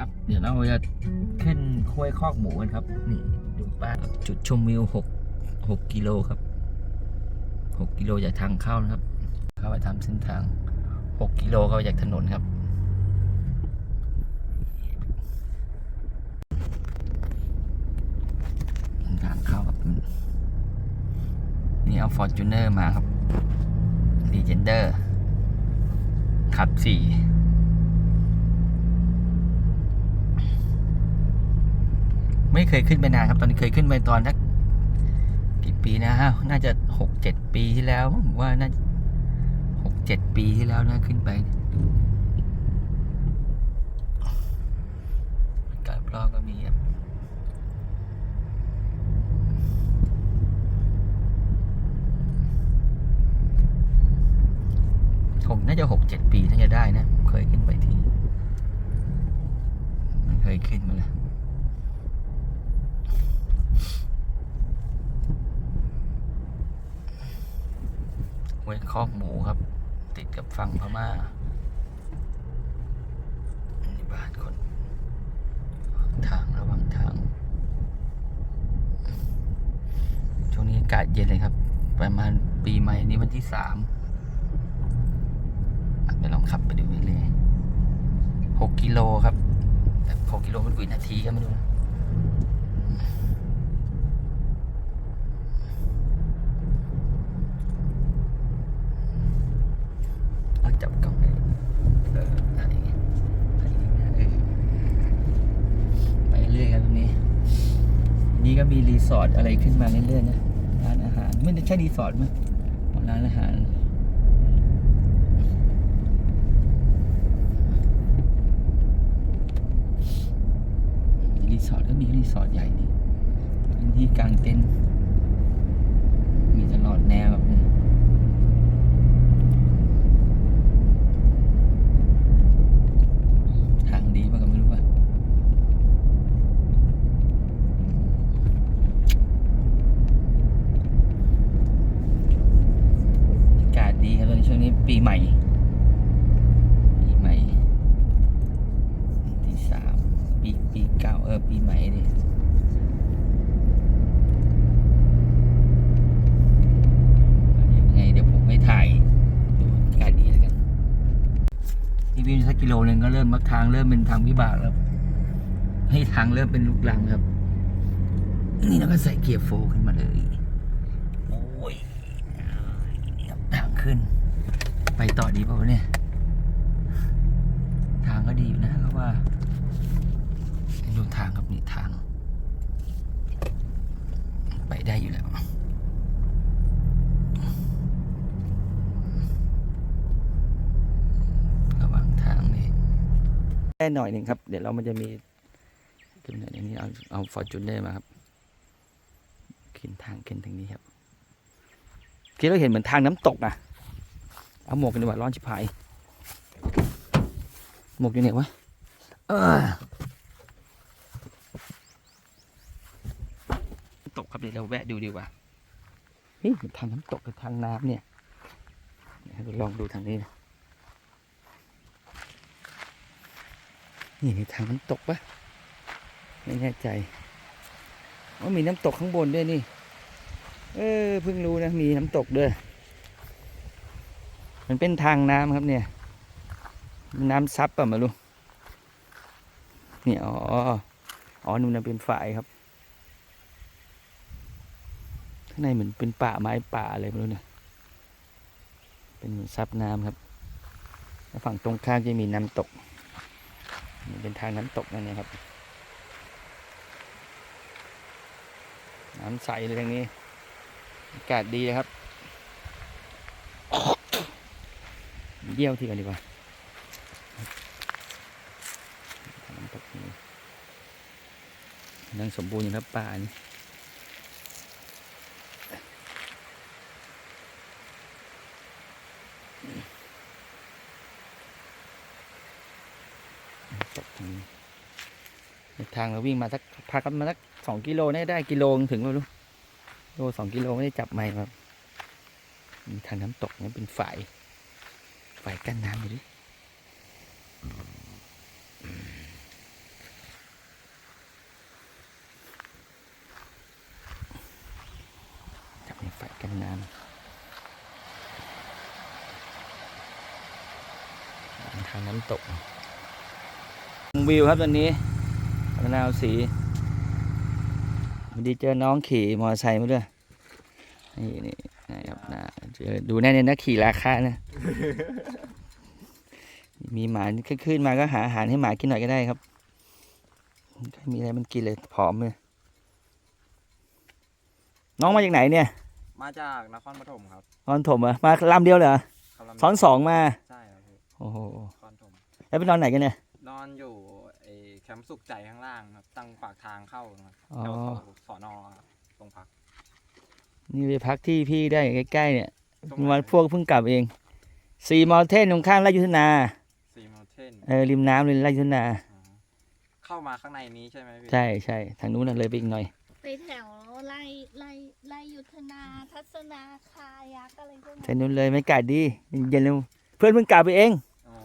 ครับ เดี๋ยวเราจะขึ้นค้วยคอกหมูกันครับ นี่ดูป้ายจุดชมวิวหกหกกิโลครับหกกิโลจากทางเข้านะครับ เข้าไปทำเส้นทางหกกิโลเข้าจากถนนครับทางเข้าครับ นี่เอาฟอร์จูเนอร์มาครับดีเจนเดอร์ขับสี่ ไม่เคยขึ้นไปนานครับ ตอนนี้เคยขึ้นไปตอนสักกี่ปีนะฮะน่าจะหกเจ็ดปีที่แล้วผมว่าน่าหกเจ็ดปีที่แล้วนะขึ้นไปการรอบก็มีครับผมน่าจะหกเจ็ดปีน่าจะได้นะผมเคยขึ้นไปทีไม่เคยขึ้นมาเลย ว้คอกหมูครับ ติดกับฝั่งพม่านี่บ้านคนทางระหว่างทาง ช่วงนี้อากาศเย็นเลยครับ ประมาณปีใหม่นี้วันที่สามไปลองขับไปดูเลยหกกิโลครับแต่หกกิโลมันกี่นาทีก็ไม่รู้นะเอาจับกล้องเลยเออถ่ายอย่างงี้ถ่ายอย่างงี้นะเออไปเรื่อยครับตรงนี้ นี่ก็มีรี สอร์ทอะไรขึ้นมาเรื่อยๆนะร้านอาหาร ไม่ใช่รีสอร์ทมั้ยร้านอาหารรีสอร์ทก็มีรีสอร์ทใหญ่นี่พื้นที่กลางเต็นท์มีตลอดแนวแบบนี้ทางดีป่ะก็ไม่รู้ว่าอากาศดีครับตอนนี้ช่วงนี้ปีใหม่ ปีใหม่ ที่สามปีปีเก่าเออปีใหม่ดิยังไงเดี๋ยวผมไม่ถ่ายดูบรรยากาศดีแล้วกันนี่วิ่งสั กิโลหนึงก็เริ่มมาทางเริ่มเป็นทางวิบากแล้วให้ทางเริ่มเป็นลูกลังครับ นี่เราก็ใส่เกียร์โฟร์ขึ้นมาเลยโอ้ยทางขึ้น ไปต่อดีป่าวะเนี่ย ทางก็ดีอยู่นะเพราะว่าดูทางครับนี่ทาง ไปได้อยู่แล้ว ระหว่างทางนี่ แค่หน่อยหนึ่งครับ เดี๋ยวเรามันจะมีขึ้นหน่อย่างนี้เอาเอาฟอร์จูเนอร์มาครับขึ้นทางขึ้นทางนี้ครับที่เราเห็นเหมือนทางน้ำตกนะเอาหมวกกันดีกว่าร้อนชิบหายหมวกอยู่ไหนวะตกครับเดี๋ยวเราแวะดูดีกว่าเฮ้ยทางน้ำตกกับทางน้ำเนี่ยลองดูทางนี้นะ นี่มีทางน้ำตกปะไม่แน่ใจว่ามีน้ำตกข้างบนด้วยนี่ เออเพิ่งรู้นะมีน้ำตกด้วย มันเป็นทางน้ำครับเนี่ย น้ำซับป่ะมารู้เนี่อ๋ออ๋อนู่นนะเป็นฝ่ายครับข้างในเหมือนเป็นป่าไม้ป่าอะไรไม่รู้เนี่ยเป็นซับน้ำครับแล้วฝั่งตรงข้ามจะมีน้ำตก นี่เป็นทางน้ำตกนั่นเองครับ น้ำใสเลยทางนี้ อากาศดีนะครับเยี่ยวที่กันดีกว่าน้ำตกนี้ยังสมบูรณ์อยู่ครับป่านี้างเราวิ่งมาสักพักมาสักสองกิโลได้ได้กิโลถึงแล้วลูกโลสองกิโลไม่ได้จับไม่ครับทางน้ำตกนี่เป็นฝ่ายฝ่ายกั้นน้ำอยู่ดิจับในฝ่ายกั้นน้ำทางน้ำตกวิวครับตอนนี้ นาวสีวันดีเจอน้องขี่มอเตอร์ไซค์มาด้วยนี่นี่นะครับนะเจอดูแน่เลยนะขี่ราคานะ มีหมาขึ้นมาก็หาอาหารให้หมากินหน่อยก็ได้ครับไม่มีอะไรมันกินเลยผอมเลยน้องมาจากไหนเนี่ย มาจากนครปฐมครับนอนถมเหรอมาลำเดียวเหรอคำลำซ้อนสองมา ใช่ครับพี่โอ้โหนครปฐมแล้วไปนอนไหนกันเนี่ย นอนอยู่ไอ้แค มป์สุขใจข้างล่างครับตั้งปากทางเข้าครับอ๋อ แถวสอนอครับตรงพักนี่ไปพักที่พี่ได้ใกล้ๆเนี่ยตรงไหวันพวกเพิ่งกลับเองซีมอลเทนตรงข้ามไร่ยุทธนาซีมอลเทนเออริมน้ำเลยไร่ยุทธนา เข้ามาข้างในนี้ใช่ไหมพี่ ใช่ใช่ทางนู้นนะเลยไปอีกหน่อย ไปแถวไล่ไล่ไล่ยุทธนาทัศนาคายักอะไรพวกทานั้งนนู้นเลยไม่กาดดีเย็นๆเลยเพื่อนเพิ่งกลับไปเอง อ๋อ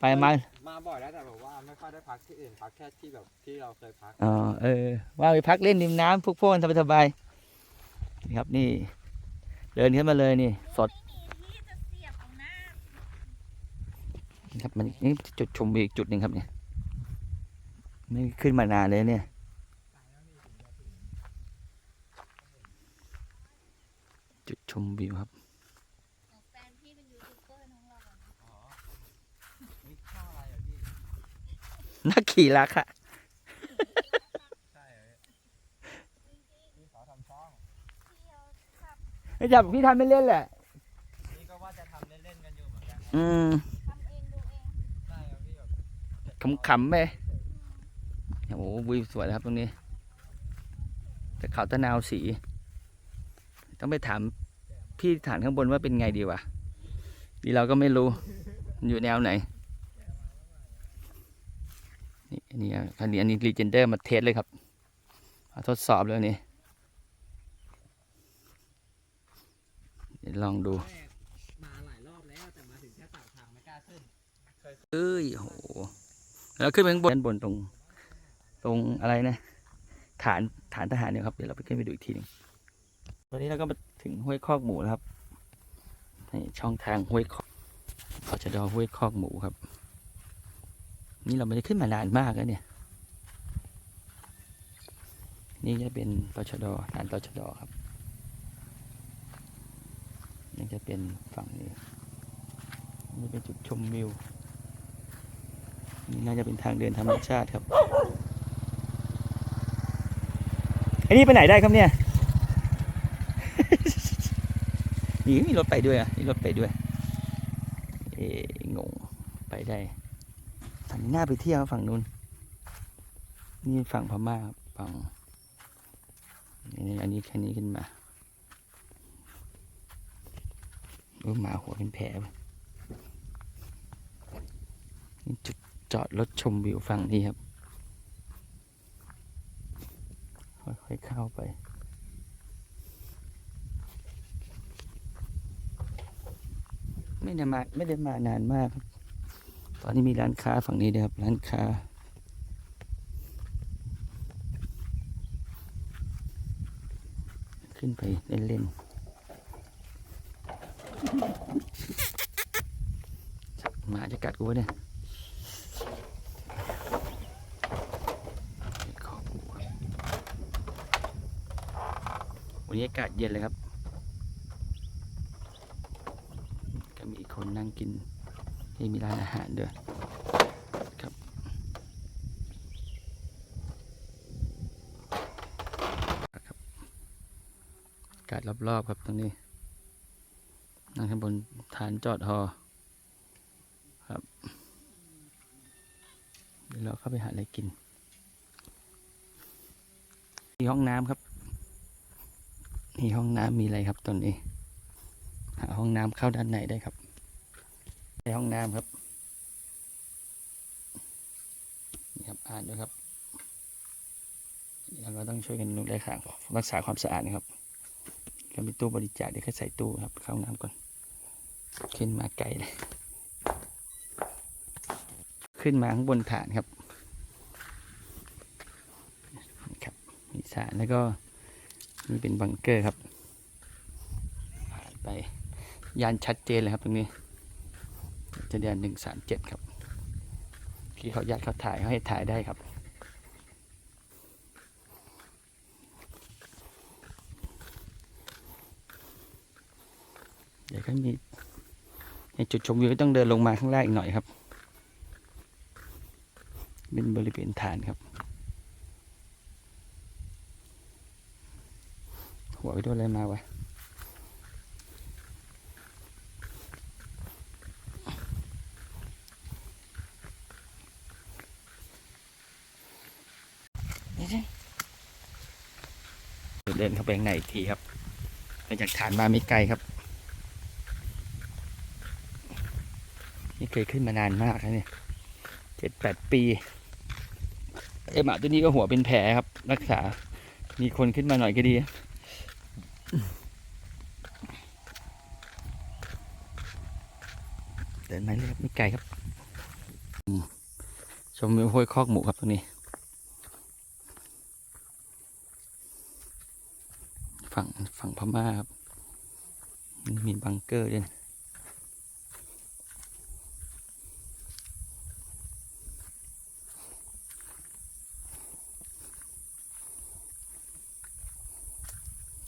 ไปมา มาบ่อยแล้วแต่แบบว่าไม่ ค่อยได้พักที่อื่นพักแค่ที่แบบที่เราเคยพักอ๋อเออ ว่าไปพักเล่นริมน้ำพวกพวกกันสบายๆนี่ครับนี่ เดินขึ้นมาเลยนี่ สดนี่ครับมันนี่จุดชมวิวอีกจุดหนึ่งครับเนี่ยไม่ขึ้นมานานเลยเนี่ยจุดชมวิวครับ แฟนพี่เป็นยูทูบเบอร์น้องเราอะ นี่ข้าวอะไรอะพี่ นักขี่รักอะใช่พี่ขอทำช่องพี่เอาขับไม่จับพี่ทำไม่เล่นๆแหละ นี่ก็ว่าจะทำเล่นๆกันอยู่เหมือนกันอืมทำเองดูเองใช่ครับพี่แบบขำๆไปโอ้โหวิวสวยนะครับตรงนี้ แต่เขาตะนาวสี ต้องไปถามพี่ฐานข้างบนว่าเป็นไงดีวะดีเราก็ไม่รู้มันอยู่แนวไหน นี่อันนี้อะอันนี้อันนี้รีเจนเดอร์มาเทสเลยครับมาทดสอบเลยนี่เดี๋ยวลองดูมาหลายรอบแล้วแต่มาถึงแค่ปากทางไม่กล้าขึ้นเอ้ยโหแล้วขึ้นไปข้างบนด้านบนตรง ตรงอะไรนะฐานฐานทหารเนี่ยครับเดี๋ยวเราไปขึ้นไปดูอีกทีหนึงตอนนี้เราก็มาถึงห้วยคอกหมูแล้วครับนี่ช่องทางห้วยคอกเขาจะดอห้วยคอกหมูครับ นี่เราไม่ได้ขึ้นมานานมากแล้วเนี่ย นี่จะเป็นตชดลานตชดครับ นี่จะเป็นฝั่งนี้ นี่เป็นจุดชมวิว นี่น่าจะเป็นทางเดินธรรมชาติครับไอ้นี่ไปไหนได้ครับเนี่ย นี่มีรถไปด้วยอะนี่รถไปด้วย เอ๊ะงง ไปได้ นี้น่าไปเที่ยวฝั่งนู้น นี่ฝั่งพม่าฝั่งนี่อันนี้แค่นี้ขึ้นมาโอ้หมาหัวเป็นแผลไปนี่จุดจอดรถชมวิวฝั่งนี้ครับ ค่อยๆเข้าไปไม่ได้มาไม่ได้มานานมากครับ ตอนนี้มีร้านค้าฝั่งนี้ด้วยครับ ร้านค้า ขึ้นไปเล่นๆหมาจะกัดกูวะเนี่ยวันนี้อากาศเย็นเลยครับ ก็มีคนนั่งกินี่มีร้านอาหารด้วยครับครับอากาศรอบๆครับตรงนี้นั่งข้างบนฐานจอดฮอครับเดี๋ยวเราเข้าไปหาอะไรกินมีห้องน้ำครับมีห้องน้ำมีอะไรครับตอนนี้ หาห้องน้ำเข้าด้านในได้ครับ ในห้องน้ำครับ นี่ครับอ่านด้วยครับเราก็ต้องช่วยกันดูแลรักษาความสะอาดนะครับก็มีตู้บริจาคเดี๋ยวแค่ใส่ตู้ครับ เข้าห้องน้ำก่อน ขึ้นมาไกลเลย ขึ้นมาข้างบนฐานครับนี่ครับ มีสารแล้วก็นี่เป็นบังเกอร์ครับ ไปยานชัดเจนเลยครับตรงนี้ จะเดือนหนึ่งสามเจ็ดครับที่เขาญาติเขาถ่ายเขาให้ถ่ายได้ครับ เดี๋ยวก็มีในจุดชมวิวก็ต้องเดินลงมาข้างล่างอีกหน่อยครับ เป็นบริเวณฐานครับ หัวไปโดนอะไรมาวะ ดินเข้าไปข้างในอีกทีครับเดินจากฐานมาไม่ไกลครับ นี่เคยขึ้นมานานมากแล้วเนี่ยเจ็ดแปดปีไอหมาตัวนี้ก็หัวเป็นแผลครับ รักษา มีคนขึ้นมาหน่อยก็ดีเดินมาเลยครับไม่ไกลครับ ชมวิวห้วยคอกหมูครับตรงนี้ ฝั่งฝั่งพ ม่าครับมีบังเกอร์ด้วย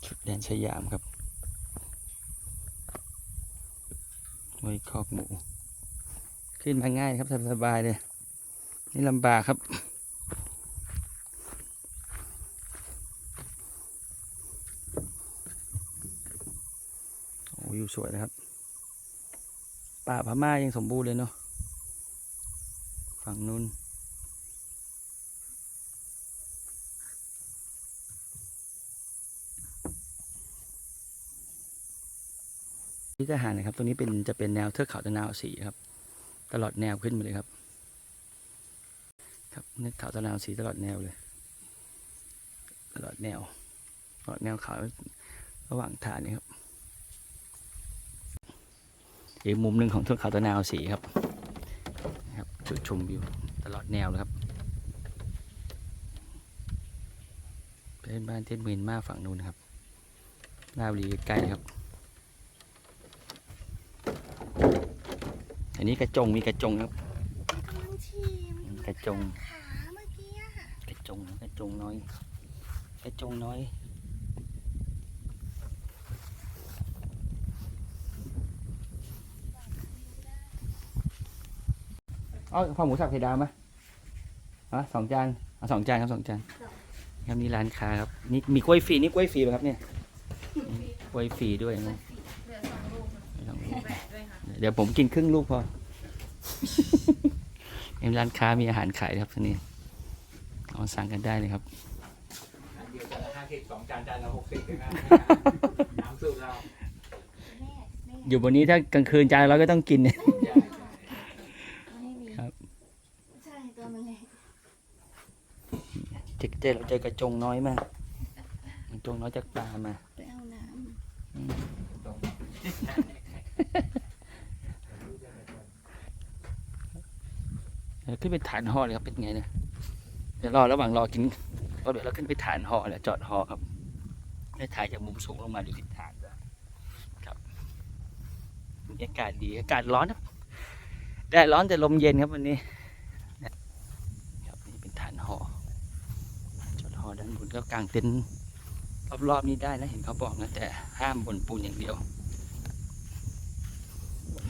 ชุดแดนสยามครับไว้คอกหมู ขึ้นมาง่ายครับสบายเลย นี่ลำบากครับ โอ้วิว สวยนะครับ ป่าพม่ายังสมบูรณ์เลยเนาะฝั่งนู้นที่ทหารนะครับตรงนี้เป็นจะเป็นแนวเทือกเขาตะนาวสีครับ ตลอดแนวขึ้นมาเลยครับ ครับนี่เขาตะนาวสีตลอดแนวเลย ตลอดแนวตลอดแนวเขาระหว่างฐานนี่ครับ อีกมุมหนึ่งของเทือกเขาตะนาวสีครับนะครับจุดชมวิวตลอดแนวเลยครับเป็นบ้านเทศเมียนมาฝั่งนู้นนะครับลาบรีใกล้ๆครับ อันนี้กระจงมีกระจงครับกำลังชิมกระจงขาเมื่อกี้อะกระจง กระจงน้อย กระจงน้อย เอาข้าวหมูสับไข่ดาวไหมอะสองจานเอาสองจานครับสองจานครับนี่ร้านค้าครับนี่มีกล้วยฟรีนี่กล้วยฟรีป่ะครับเนี่ยนี่กล้วยฟรีด้วยนะไม่ต้องลูกเดี๋ยวผมกินครึ่งลูกพอในร้านค้ามีอาหารขายครับทีนี้ลองสั่งกันได้เลยครับอันเดียวจานละห้าสิบสองจานจานละหกสิบเลยนะน้ำสูตรเราแม่แม่อยู่บนนี้ถ้ากลางคืนจานเราก็ต้องกินเนี่ย ใหญ่ ไม่มี ครับ ใช่ตัวมันเล็ก เจ๊เจ๊เราเจอกระจงน้อยมากกระจงน้อยจากปลามาไปเอาน้เดี๋ยวขึ้นไปฐานหอเลยครับเป็นไงเนี่ยเดี๋ยวรอระหว่างรอกินก็เดี๋ยวเราขึ้นไปฐานหอแล้วจอดหอครับได้ถ่ายจากมุมสูงลงมาดูทิศทางด้วยครับบรรยากาศดีอากาศร้อนครับแดดร้อนแต่ลมเย็นครับวันนี้ครับนี่เป็นฐานหอจอ ดหอด้านบนก็กางเต็นท์รอบๆนี้ได้นะเห็นเขาบอกนะแต่ห้ามบนปูนอย่างเดียว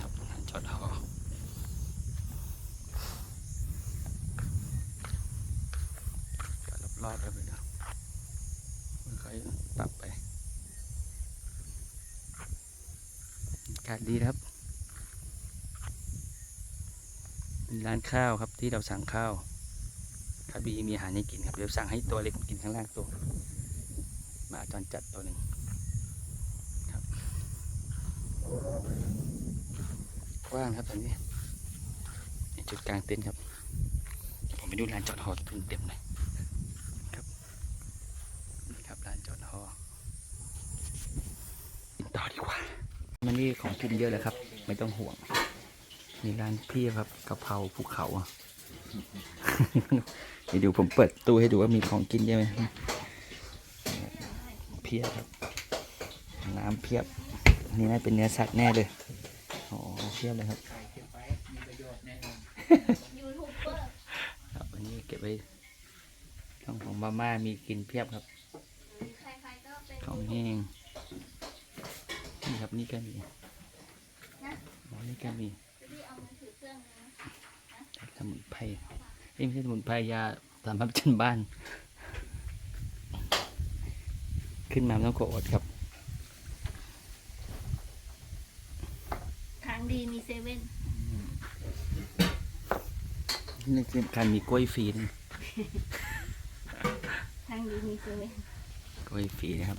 ครับจอดหอรอบๆแล้ไปนะค่อยๆปรับไปอากาศดีครับมีร้านข้าวครับที่เราสั่งข้าว คาบีมีอาหารให้กินครับเดี๋ยวสั่งให้ตัวเล็กกินข้างล่างตัวหมาจรจัดตัวหนึ่งครับกว้างครับตอนนี้จุดกลางเต็นท์ครับผมไปดูลานจอดฮอเต็มๆเลยนี่ครับร้านจอดฮอต่อดีกว่า มันนี่ของกินเยอะเลยครับ ไม่ต้องห่วงมีร้านพียบครับกะเพราภูเขาอะ เดี๋ยวดูผมเปิดตู้ให้ดูว่ามีของกินเยอะไหมเพียบครับน้ำเพียบนี่น่าเป็นเนื้อสัตว์แน่เลยอ๋อเพียบเลยครับไก่เก็บไว้ยูทูบเบอร์ครับอันนี้เก็บไว้ช่องของมาม่ามีกินเพียบครับใครๆก็เป็นของแห้งนี่ครับนี่ก็มีนะอ๋อนี่ก็มี พี่เอามือถือเครื่องนึง สมุนไพรเอ้ยไม่ใช่สมุนไพรยาสามพับจันบ้าน ขึ้นมาไม่ต้องกดอดครับ ทางดีมีเซเว่นนี่สำคัญมีกล้วยฟรีนะทางดีมีเซเว่นกล้วยฟรีนะครับ